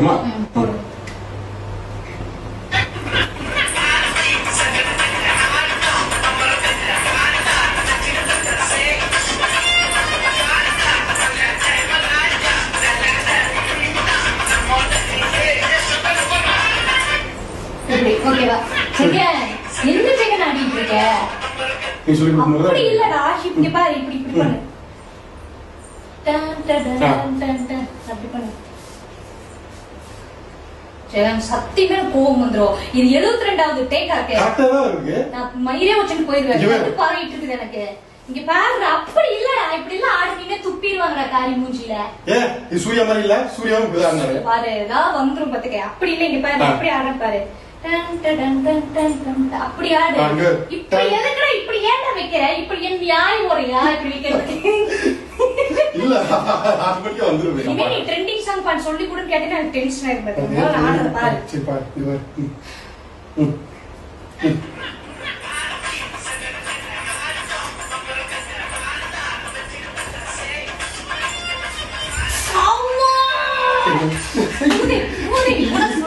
போட்டுமா ம், போடு. இப்படி, ஓகேவா செகன் என்ன செகன் ஆடிட்டு இருக்க நீ சொல்லி அப்படி கொடுக்கும்போது இல்லடா இங்க பாரு இப்படி இப்படி பண்ணு ton, ton, ton, ton, ton, ton. அப்படி பண்ணு ஜெகன் சத்தியமே கோவம் வந்துரும். இது எழுபத்தி ரெண்டாவது டேக் ஆக்கே கரெக்டா தான் இருக்கு. நான் மயிரே வச்சுட்டு போயிருவேன். பாருகிட்டு இருக்குது எனக்கு. இங்க பாருடா அப்படி இல்ல. இப்படி எல்லாம் ஆடுனீங்க துப்பிடுவாங்கடா காரி மூஞ்சில ஏ இது சூர்யா மாதிரி இல்ல? சூர்யாவும் இப்படிதான் பாரு நான் வந்துரும் பாத்துக்க. அப்படி இல்ல இங்க பாரு. எப்படி ஆடுற பாரு. அப்படி ஆடு. இப்படி. எதுக்குடா இப்படி ஏன்டா வைக்கிற? இப்படி என் நியாயம் முறையா இப்படி வைக்கிறதுக்கு? இல்ல ஆட்டோமேட்டிக்கா வந்துருவேன் இனிமே நீ ட்ரெண்டிங் பாட்டு சொல்லி கூட கேட்டேன் எனக்கு டென்ஷன் பாரு. சரி பாரு ம். ம். உனக்கு